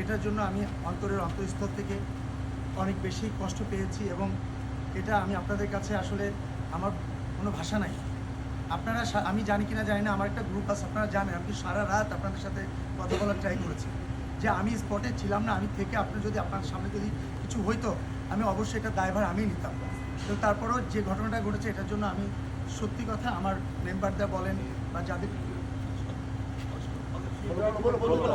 এটার জন্য আমি অন্তরের অন্তঃস্থল থেকে অনেক বেশি কষ্ট পেয়েছি এবং এটা আমি আপনাদের কাছে আসলে আমার কোনো ভাষা নাই। আপনারা আমি জানি কিনা জানি না, আমার একটা গ্রুপ আছে, আপনারা জানেন, আমি সারা রাত আপনাদের সাথে কথা বলার ট্রাই করেছি। যে আমি স্পটে ছিলাম না, আমি থেকে আপনার যদি আপনার সামনে যদি কিছু হইতো, আমি অবশ্যই এটা দায়ভার আমিই নিতাম। তো তারপরও যে ঘটনাটা ঘটেছে, এটার জন্য আমি সত্যি কথা আমার মেম্বাররা বলেন বা যাদের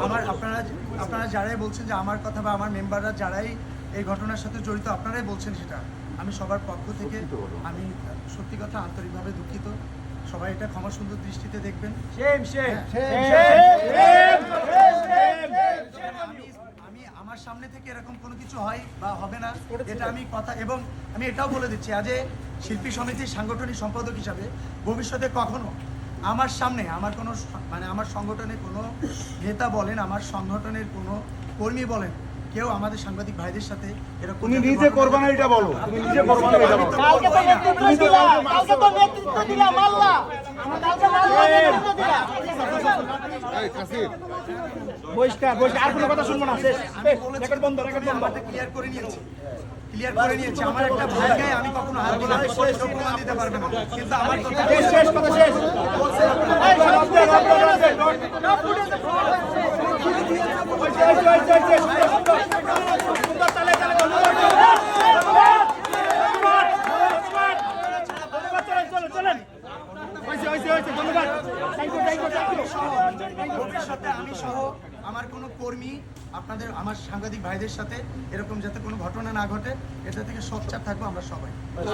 আমার আপনারা আপনারা যারাই বলছেন যে আমার কথা বা আমার মেম্বাররা যারাই এই ঘটনার সাথে জড়িত আপনারাই বলছেন সেটা আমি সবার পক্ষ থেকে আমি সত্যি কথা আন্তরিকভাবে দুঃখিত সবাই এটা ক্ষমা সুন্দর দৃষ্টিতে দেখবেন আমি আমার সামনে থেকে এরকম কোনো কিছু হয় বা হবে না এটা আমি কথা এবং আমি এটাও বলে দিচ্ছি আজ শিল্পী সমিতির সাংগঠনিক সম্পাদক হিসাবে ভবিষ্যতে কখনো আমার সামনে আমার কোনো মানে আমার সংগঠনের কোনো নেতা বলেন আমার সংগঠনের কোনো কর্মী বলেন কেউ আমাদের সাংবাদিক ভাইদের সাথে এরকম তুমি নিজে করবা না। এটা বলো তুমি নিজে করবা না এটা বলো। কালকে তো নেতৃত্ব দিলা কালকে তো নেতৃত্ব দিলা মাল্লা কালকে মাল্লা নেতৃত্ব দিলা বহিষ্কার বহিষ্কার আর কোনো কথা শুনব না শেষ রেকর্ড বন্ধ রেকর্ড বন্ধ। ক্লিয়ার করে নিয়েছি ক্লিয়ার করে নিয়েছি আমার একটা ভাই গায়ে আমি কখনো হাত দিতে পারবে না কিন্তু আমার শেষ কথা শেষ। আমি আমার কোনো কর্মী, আপনাদের, আমার সাংবাদিক ভাইদের সাথে এরকম যাতে কোনো ঘটনা না ঘটে, এটা থেকে সোচ্চার থাকব আমরা সবাই।